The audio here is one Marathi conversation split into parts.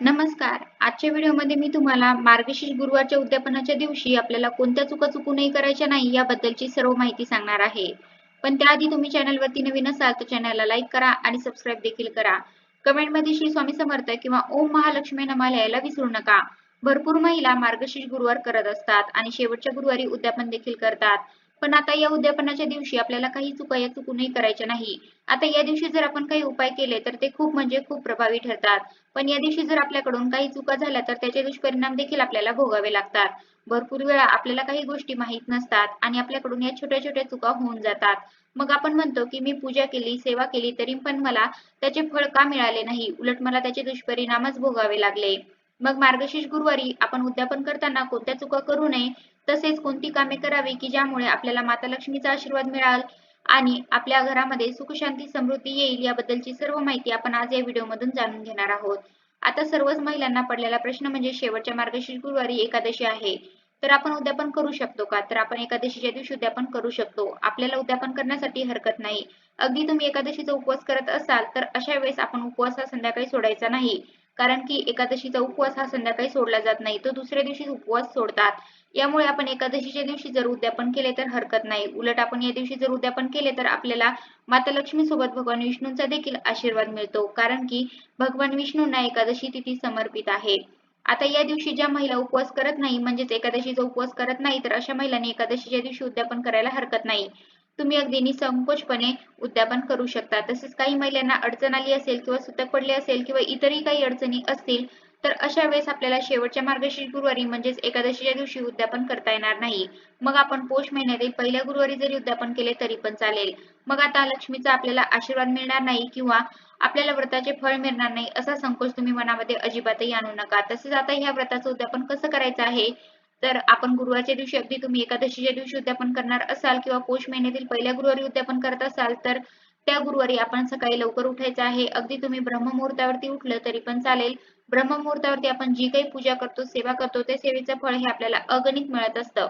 नमस्कार. आजच्या व्हिडिओमध्ये मी तुम्हाला मार्गशीर्ष गुरुवारच्या उद्यापनाच्या दिवशी आपल्याला कोणत्या चुका चुकू नाही करायच्या नाही याबद्दलची सर्व माहिती सांगणार आहे. पण त्याआधी तुम्ही चॅनलवरती नवीन असाल तर चॅनलला लाईक करा आणि सबस्क्राईब देखील करा. कमेंटमध्ये श्री स्वामी समर्थ किंवा ओम महालक्ष्मी नमा लिहायला विसरू नका. भरपूर महिला मार्गशीर्ष गुरुवार करत असतात आणि शेवटच्या गुरुवारी उद्यापन देखील करतात. पण आता या उद्यापनाच्या दिवशी आपल्याला काही चुका या चुकूनही करायच्या नाही. आता या दिवशी जर आपण काही उपाय केले तर ते खूप म्हणजे खूप प्रभावी ठरतात. पण या दिवशी जर आपल्याकडून काही चुका झाल्या तर त्याचे दुष्परिणाम देखील आपल्याला भोगावे लागतात. भरपूर वेळा आपल्याला काही गोष्टी माहीत नसतात आणि आपल्याकडून या छोट्या छोट्या चुका होऊन जातात. मग आपण म्हणतो की मी पूजा केली सेवा केली तरी पण मला त्याचे फळ का मिळाले नाही? उलट मला त्याचे दुष्परिणामच भोगावे लागले. मग मार्गशीर्ष गुरुवारी आपण उद्यापन करताना कोणत्या चुका करू नये? तसेच कोणती कामे करावी की ज्यामुळे आपल्याला माता लक्ष्मीचा आशीर्वाद मिळाल आणि आपल्या घरामध्ये सुख शांती समृद्धी येईल याबद्दलची सर्व माहिती आपण आज या व्हिडिओमधून जाणून घेणार आहोत. आता सर्वच महिलांना पडलेला प्रश्न म्हणजे शेवटच्या मार्गशीर्ष गुरुवारी एकादशी आहे. तर आपण उद्यापन करू शकतो का? तर आपण एकादशीच्या दिवशी उद्यापन करू शकतो. आपल्याला उद्यापन करण्यासाठी हरकत नाही. अगदी तुम्ही एकादशीचा उपवास करत असाल तर अशा वेळेस आपण उपवास हा संध्याकाळी सोडायचा नाही. कारण की एकादशीचा उपवास हा संध्याकाळी सोडला जात नाही तो दुसऱ्या दिवशी उपवास सोडतात. यामुळे आपण एकादशीच्या दिवशी जर उद्यापन केले तर हरकत नाही. उलट आपण या दिवशी जर उद्यापन केले तर आपल्याला माता लक्ष्मी सोबत भगवान विष्णूंचा देखील आशीर्वाद मिळतो. कारण की भगवान विष्णूंना एकादशी तिथी समर्पित आहे. आता या दिवशी ज्या महिला उपवास करत नाही म्हणजेच एकादशीचा उपवास करत नाही तर अशा महिलांनी एकादशीच्या दिवशी उद्यापन करायला हरकत नाही. तुम्ही अगदी निसंकोचपणे उद्यापन करू शकता. तसेच काही महिलांना अडचण आली असेल किंवा सुतक पडले असेल किंवा इतरही काही अडचणी असतील तर अशा वेळेस आपल्याला शेवटच्या मार्गशीर्ष गुरुवारी म्हणजेच एकादशीच्या दिवशी उद्यापन करता येणार नाही. मग आपण पोष महिन्यातील पहिल्या गुरुवारी जरी उद्यापन केले तरी पण चालेल. मग आता लक्ष्मीचा आपल्याला आशीर्वाद मिळणार नाही किंवा आपल्याला व्रताचे फळ मिळणार नाही असा संकोच तुम्ही मनामध्ये अजिबातही आणू नका. तसेच आता ह्या व्रताचं उद्यापन कसं करायचं आहे? तर आपण गुरुवारच्या दिवशी अगदी तुम्ही एकादशीच्या दिवशी उद्यापन करणार असाल किंवा पोष महिन्यातील पहिल्या गुरुवारी उद्यापन करत असाल तर त्या गुरुवारी आपण सकाळी लवकर उठायचं आहे. अगदी तुम्ही ब्रह्ममुहूर्तावरती उठलं तरी पण चालेल. ब्रह्ममुहूर्तावरती आपण जी काही पूजा करतो सेवा करतो त्या सेवेचं फळ हे आपल्याला अगणित मिळत असतं.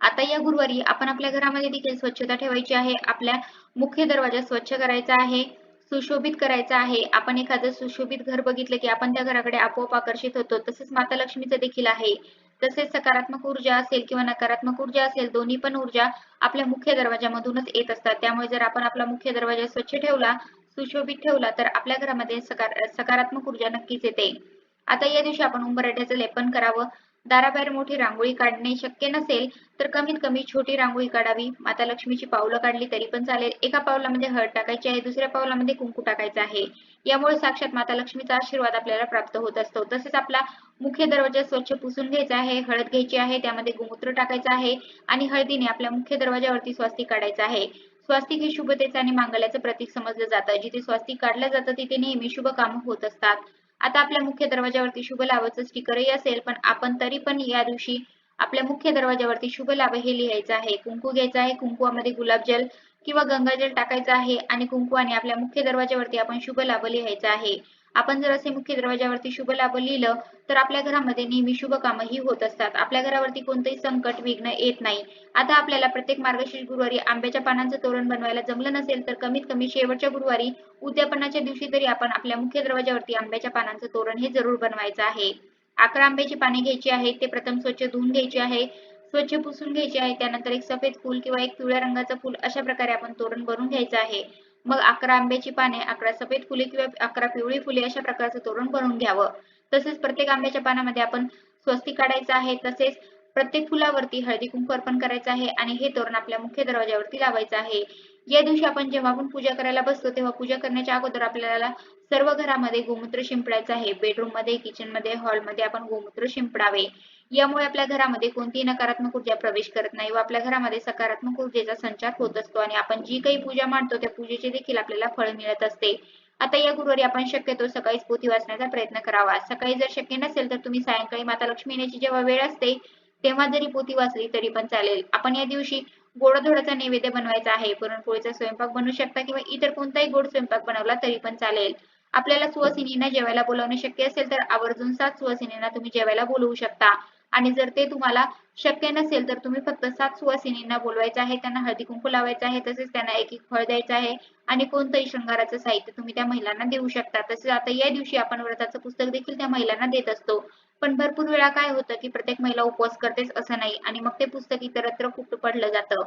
आता या गुरुवारी आपण आपल्या घरामध्ये देखील स्वच्छता ठेवायची आहे. आपल्या मुख्य दरवाजा स्वच्छ करायचा आहे सुशोभित करायचा आहे. आपण एखादं सुशोभित घर बघितलं की आपण त्या घराकडे आपोआप आकर्षित होतो. तसेच माता लक्ष्मीचं देखील आहे. तसेच सकारात्मक ऊर्जा असेल किंवा नकारात्मक ऊर्जा असेल दोन्ही पण ऊर्जा आपल्या मुख्य दरवाजामधूनच येत असतात. त्यामुळे जर आपण आपला मुख्य दरवाजा स्वच्छ ठेवला सुशोभित ठेवला तर आपल्या घरामध्ये सकार सकारात्मक ऊर्जा नक्कीच येते. आता या दिवशी आपण उंबरठ्याचं लेपन करावं. दाराबाहेर मोठी रांगोळी काढणे शक्य नसेल तर कमीत कमी छोटी रांगोळी काढावी. माता लक्ष्मीची पावलं काढली तरी पण चालेल. एका पावलामध्ये हळद टाकायची आहे दुसऱ्या पावलामध्ये कुंकू टाकायचं आहे. यामुळे साक्षात माता लक्ष्मीचा आशीर्वाद आपल्याला प्राप्त होत असतो. तसेच आपला मुख्य दरवाजा स्वच्छ पुसून घ्यायचा आहे हळद घ्यायची आहे त्यामध्ये गोमूत्र टाकायचं आहे आणि हळदीने आपल्या मुख्य दरवाजावरती स्वास्तिक काढायचं आहे. स्वास्तिक हे शुभतेचं आणि मांगल्याचं प्रतीक समजलं जातं. जिथे स्वास्तिक काढलं जातं तिथे नेहमी शुभ कामं होत असतात. आता आपल्या मुख्य दरवाजावरती शुभ लाभाचं स्टिकरही असेल पण आपण तरी पण या दिवशी आपल्या मुख्य दरवाजावरती शुभ लाभ हे लिहायचं आहे. कुंकू घ्यायचं आहे. कुंकुवामध्ये गुलाबजल किंवा गंगाजल टाकायचं आहे आणि कुंकुवाने आपल्या मुख्य दरवाजावरती आपण शुभ लाभ लिहायचा आहे. आपण जर असे मुख्य दरवाजावरती शुभ लाभ लिहिलं तर आपल्या घरामध्ये नेहमी शुभ कामही होत असतात. आपल्या घरावरती कोणतंही संकट विघ्न येत नाही. आता आपल्याला प्रत्येक मार्गशीर्ष गुरुवारी आंब्याच्या पानांचं तोरण बनवायला जमलं नसेल तर कमीत कमी शेवटच्या गुरुवारी उद्यापनाच्या दिवशी तरी आपण आपल्या मुख्य दरवाजावरती आंब्याच्या पानांचं तोरण हे जरूर बनवायचं आहे. अकरा आंब्याची पाने घ्यायची आहेत ते प्रथम स्वच्छ धुवून घ्यायचे आहे. स्वच्छ पुसून घ्यायचे आहे. त्यानंतर एक सफेद फूल किंवा एक पिवळ्या रंगाचा फूल अशा प्रकारे आपण तोरण बनवून घ्यायचं आहे. मग अकरा आंब्याची पाने अकरा सफेद फुले किंवा अकरा पिवळी फुले अशा प्रकारचं तोरण बनवून घ्यावं. तसेच प्रत्येक आंब्याच्या पानामध्ये आपण स्वस्ती काढायचं आहे. तसेच प्रत्येक फुलावरती हळदी कुंकू अर्पण करायचं आहे आणि हे तोरण आपल्या मुख्य दरवाजावरती लावायचं आहे. या दिवशी आपण जेव्हा आपण पूजा करायला बसतो तेव्हा पूजा करण्याच्या अगोदर आपल्याला सर्व घरामध्ये गोमूत्र शिंपडायचं आहे. बेडरूममध्ये किचनमध्ये हॉलमध्ये आपण गोमूत्र शिंपडावे. यामुळे आपल्या घरामध्ये कोणतीही नकारात्मक ऊर्जा प्रवेश करत नाही व आपल्या घरामध्ये सकारात्मक ऊर्जेचा संचार होत असतो आणि आपण जी काही पूजा मांडतो त्या पूजेचे देखील आपल्याला फळ मिळत असते. आता या गुरुवारी आपण शक्यतो सकाळीच पोथी वाचण्याचा प्रयत्न करावा. सकाळी जर शक्य नसेल तर तुम्ही सायंकाळी माता लक्ष्मी येण्याची जेव्हा वेळ असते तेव्हा जरी पोथी वाचली तरी पण चालेल. आपण या दिवशी गोडधोडाचा नैवेद्य बनवायचा आहे पुरणपोळीचा स्वयंपाक बनवू शकता किंवा इतर कोणताही गोड स्वयंपाक बनवला तरी पण चालेल. आपल्याला सुवासिनींना जेवायला बोलावणे शक्य असेल तर आवर्जून सात सुवासिनींना तुम्ही जेवायला बोलवू शकता. आणि जर ते तुम्हाला शक्य नसेल तर तुम्ही फक्त सात सुवासिनींना बोलवायचं आहे त्यांना हळदी कुंकू लावायचं आहे तसेच त्यांना एक एक फळ द्यायचं आहे आणि कोणतंही शृंगाराचं साहित्य तुम्ही त्या महिलांना देऊ शकता. तसेच आता या दिवशी आपण व्रताचं पुस्तक देखील त्या महिलांना देत असतो. पण भरपूर वेळा काय होतं की प्रत्येक महिला उपवास करतेच असं नाही आणि मग ते पुस्तक इतरत्र कुठं पडलं जातं?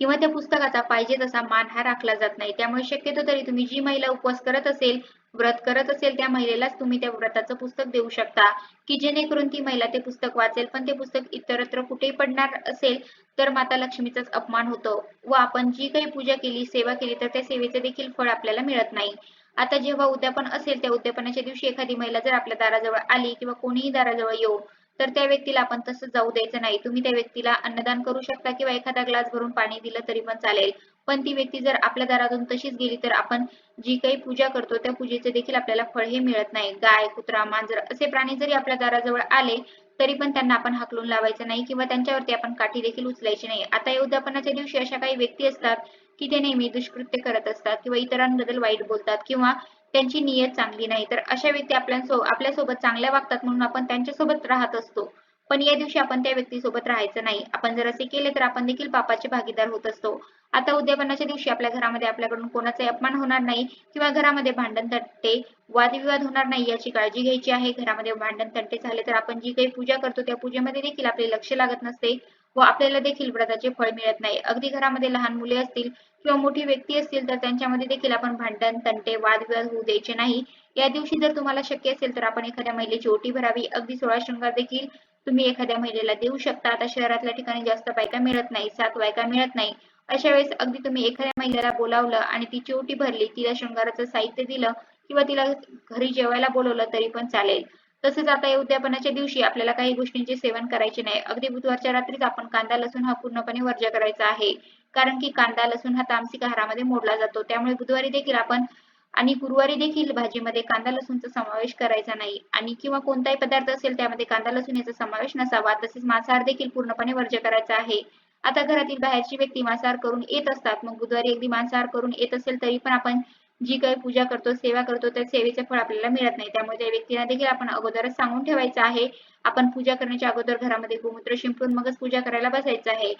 किंवा त्या पुस्तकाचा पाहिजे तसा मान हा राखला जात नाही. त्यामुळे शक्यतो तरी तुम्ही जी महिला उपवास करत असेल व्रत करत असेल त्या महिलेलाच तुम्ही त्या व्रताचं पुस्तक देऊ शकता. की जेणेकरून ती महिला ते पुस्तक वाचेल पण ते पुस्तक इतरत्र कुठेही पडणार असेल तर माता लक्ष्मीचाच अपमान होतो. व आपण जी काही पूजा केली सेवा केली तर त्या सेवेचे देखील फळ आपल्याला मिळत नाही. आता जेव्हा उद्यापन असेल त्या उद्यापनाच्या दिवशी एखादी महिला जर आपल्या दाराजवळ आली किंवा कोणीही दाराजवळ येऊ तर त्या व्यक्तीला आपण तसं जाऊ द्यायचं नाही. तुम्ही त्या व्यक्तीला अन्नदान करू शकता किंवा एखादा ग्लास भरून पाणी दिलं तरी पण चालेल. पण ती व्यक्ती जर आपल्या दारातून तशीच गेली तर आपण जी काही पूजा करतो त्या पूजेचे देखील आपल्याला फळ हे मिळत नाही. गाय कुत्रा मांजर असे प्राणी जरी आपल्या दाराजवळ आले तरी पण त्यांना आपण हाकलून लावायचं नाही किंवा त्यांच्यावरती आपण काठी देखील उचलायची नाही. आता या उद्यापनाच्या दिवशी अशा काही व्यक्ती असतात की ते नेहमी दुष्कृत्य करत असतात किंवा इतरांबद्दल वाईट बोलतात किंवा त्यांची नियत चांगली नाही. तर अशा व्यक्ती आपल्या आपल्यासोबत चांगल्या वागतात म्हणून आपण त्यांच्यासोबत राहत असतो. पण या दिवशी आपण त्या व्यक्तीसोबत राहायचं नाही. आपण जर असे केले तर आपण देखील पापाचे भागीदार होत असतो. आता उद्यापनाच्या दिवशी आपल्या घरामध्ये आपल्याकडून कोणाचाही अपमान होणार नाही किंवा घरामध्ये भांडण तट्टे वादविवाद होणार नाही याची काळजी घ्यायची आहे. घरामध्ये भांडण तट्टे झाले तर आपण जी काही पूजा करतो त्या पूजेमध्ये देखील आपले लक्ष लागत नसते व आपल्याला देखील व्रताचे फळ मिळत नाही. अगदी घरामध्ये लहान मुले असतील किंवा मोठी व्यक्ती असतील तर त्यांच्यामध्ये देखील आपण भांडण तंटे वादविवाद होऊ द्यायचे नाही. या दिवशी जर तुम्हाला शक्य असेल तर आपण एखाद्या महिलेची ओटी भरावी. अगदी सोळा शृंगार देखील तुम्ही एखाद्या महिलेला देऊ शकता. आता शहरातल्या ठिकाणी जास्त बायका मिळत नाही सात बायका मिळत नाही. अशा वेळेस अगदी तुम्ही एखाद्या महिलेला बोलावलं आणि तिची ओटी भरली तिला शृंगाराचं साहित्य दिलं किंवा तिला घरी जेवायला बोलवलं तरी पण चालेल. तसेच आता या उद्यापनाच्या दिवशी आपल्याला काही गोष्टींचे सेवन करायचे नाही. अगदी बुधवारच्या रात्रीच आपण कांदा लसूण हा पूर्णपणे वर्ज्य करायचा आहे. कारण की कांदा लसूण हा तामसिक आहारामध्ये मोडला जातो. त्यामुळे बुधवारी देखील आपण आणि गुरुवारी देखील भाजीमध्ये कांदा लसूणचा समावेश करायचा नाही. आणि किंवा कोणताही पदार्थ असेल त्यामध्ये कांदा लसूण याचा समावेश नसावा. तसेच मांसाहार देखील पूर्णपणे वर्ज्य करायचा आहे. आता घरातील बाहेरची व्यक्ती मांसाहार करून येत असतात. मग बुधवारी अगदी मांसाहार करून येत असेल तरी पण आपण जी काही पूजा करतो सेवा करतो त्या सेवेचे फळ आपल्याला मिळत नाही. त्यामुळे त्या व्यक्तीला देखील आपण अगोदरच सांगून ठेवायचं आहे. आपण पूजा करण्याच्या अगोदर घरामध्ये गोमूत्र शिंपडून मगच पूजा करायला बसायचं आहे.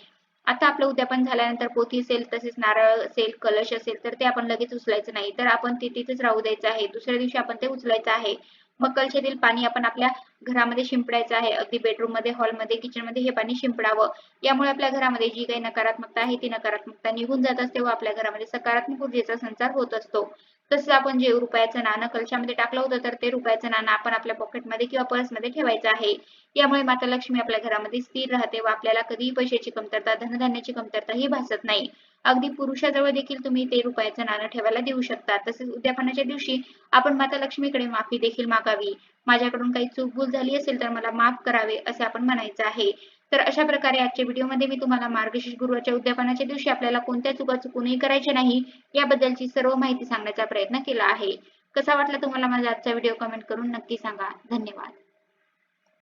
आता आपलं उद्यापन झाल्यानंतर पोथी असेल तसेच नारळ असेल कलश असेल तर ते आपण लगेच उचलायचं नाही. तर आपण ते तिथेच राहू द्यायचं आहे. दुसऱ्या दिवशी आपण ते उचलायचं आहे. मग कलशातील पाणी आपण आपल्या घरामध्ये शिंपडायचं आहे. अगदी बेडरूममध्ये हॉलमध्ये किचनमध्ये हे पाणी शिंपडावं. यामुळे आपल्या घरामध्ये जी काही नकारात्मकता आहे ती नकारात्मकता निघून जात असते व आपल्या घरामध्ये सकारात्मक ऊर्जेचा संचार होत असतो. तसंच आपण जे रुपयाचं नाणं कलशामध्ये टाकलं होतं तर ते रुपयाचं नाणं आपण आपल्या पॉकेटमध्ये किंवा पर्समध्ये ठेवायचं आहे. यामुळे माता लक्ष्मी आपल्या घरामध्ये स्थिर राहते व आपल्याला कधीही पैशाची कमतरता धनधान्याची कमतरता ही भासत नाही. अगदी पुरुषाजवळ देखील तुम्ही ते रुपयाचं नाणं ठेवायला देऊ शकता. तसेच उद्यापनाच्या दिवशी आपण माता लक्ष्मीकडे माफी देखील मागावी. माझ्याकडून काही चूक भूल झाली असेल तर मला माफ करावे असे आपण म्हणायचं आहे. तर अशा प्रकारे आजच्या व्हिडिओमध्ये मी तुम्हाला मार्गशीर्ष गुरुवारच्या उद्यापनाच्या दिवशी आपल्याला कोणत्या चुका चुकूनही करायच्या नाही याबद्दलची सर्व माहिती सांगण्याचा प्रयत्न केला आहे. कसा वाटला तुम्हाला माझा आजचा व्हिडिओ कमेंट करून नक्की सांगा. धन्यवाद.